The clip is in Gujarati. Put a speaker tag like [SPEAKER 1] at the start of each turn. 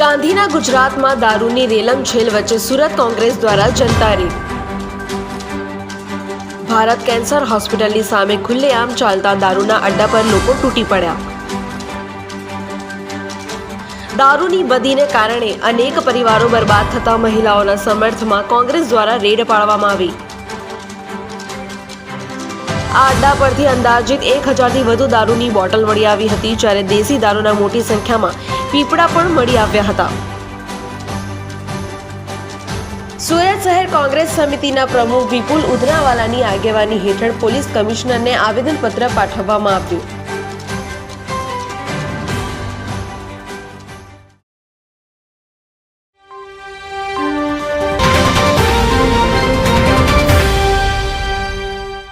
[SPEAKER 1] ગાંધીના ગુજરાતમાં દારૂની રેલમ છેલ વચ્ચે સુરત કોંગ્રેસ દ્વારા જનતા રેડ ભારત કેન્સર હોસ્પિટલની સામે ખુલ્લેઆમ ચાલતા દારૂના અડ્ડા પર લોકો તૂટી પડ્યા. દારૂની બદીને કારણે અનેક પરિવારો બરબાદ થતા મહિલાઓના સમર્થમાં કોંગ્રેસ દ્વારા રેડ પાડવામાં આવી. આ અડ્ડા પરથી અંદાજિત એક હજારથી વધુ દારૂની બોટલ મળી આવી હતી, જ્યારે દેશી દારૂના મોટી સંખ્યામાં પીપળા પણ મળી આવ્યા હતા. સુરત શહેર કોંગ્રેસ સમિતિના પ્રમુખ વિપુલ ઉધનાવાલાની આગેવાની હેઠળ પોલીસ કમિશનરને આવેદનપત્ર પાઠવવામાં આવ્યું.